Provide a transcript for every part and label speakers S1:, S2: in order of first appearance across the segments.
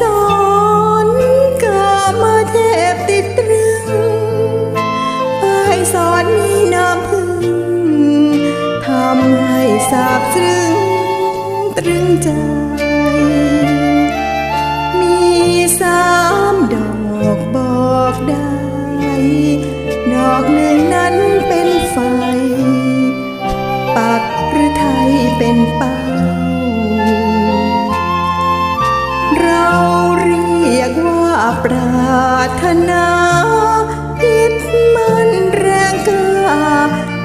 S1: สอนกามาเทพติดตรึงไปสอนมีน้ำพึ่งทำให้สาบซึ้งตรึงใจ มีสามดอกบอกได้ ดอกหนึ่ง นาพิษมันแรงกล้า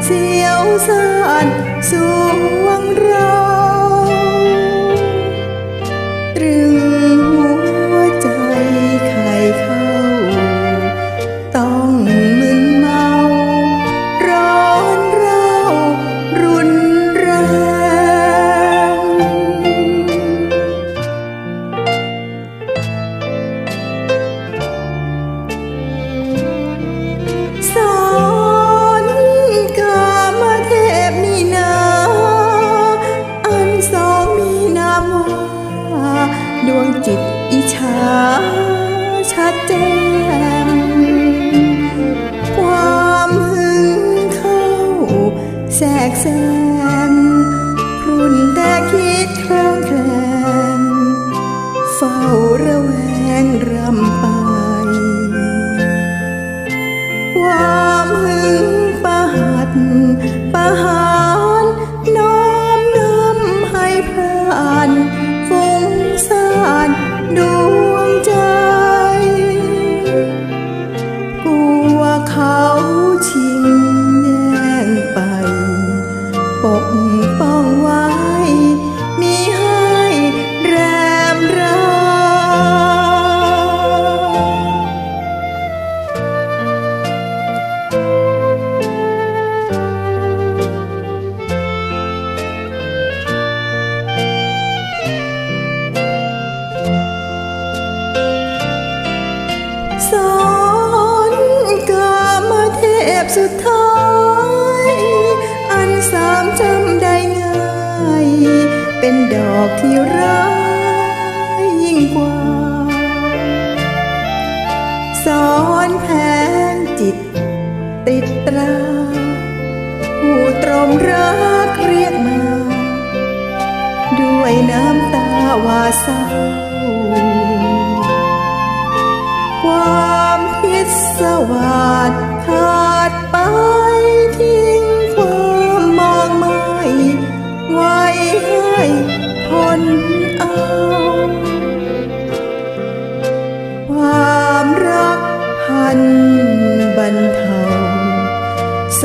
S1: เสียวสานสวงเรา ดวงจิตอิจฉาชัดแจ้งความหึงเข้าแทรกแซง สอนกามเทพสุดท้าย อันสามจำได้ง่าย เป็นดอกที่ร้ายยิ่งกว่า สอนแผนจิตติดตราผู้ตรมรักเรียกมา ด้วยน้ำตาวาเศร้า บันเทาโศ